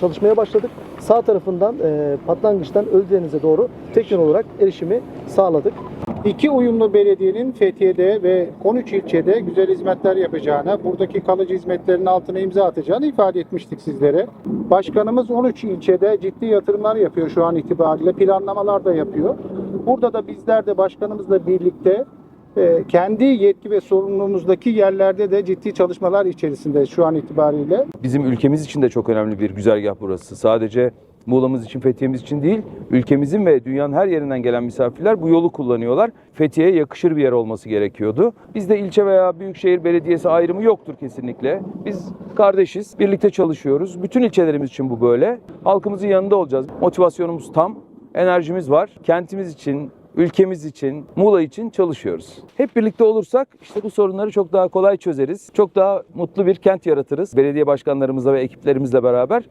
Çalışmaya başladık. Sağ tarafından e, Patlangıç'tan Ölüdeniz'e doğru tek yön olarak erişimi sağladık. İki uyumlu belediyenin Fethiye'de ve 13 ilçede güzel hizmetler yapacağına, buradaki kalıcı hizmetlerin altına imza atacağını ifade etmiştik sizlere. Başkanımız 13 ilçede ciddi yatırımlar yapıyor şu an itibariyle, planlamalar da yapıyor. Burada da bizler de başkanımızla birlikte kendi yetki ve sorumluluğumuzdaki yerlerde de ciddi çalışmalar içerisinde şu an itibariyle. Bizim ülkemiz için de çok önemli bir güzergah burası. Sadece Muğla'mız için, Fethiye'miz için değil, ülkemizin ve dünyanın her yerinden gelen misafirler bu yolu kullanıyorlar. Fethiye'ye yakışır bir yer olması gerekiyordu. Bizde ilçe veya büyükşehir belediyesi ayrımı yoktur kesinlikle. Biz kardeşiz, birlikte çalışıyoruz. Bütün ilçelerimiz için bu böyle. Halkımızın yanında olacağız. Motivasyonumuz tam, enerjimiz var. Kentimiz için, ülkemiz için, Muğla için çalışıyoruz. Hep birlikte olursak işte bu sorunları çok daha kolay çözeriz. Çok daha mutlu bir kent yaratırız. Belediye başkanlarımızla ve ekiplerimizle beraber.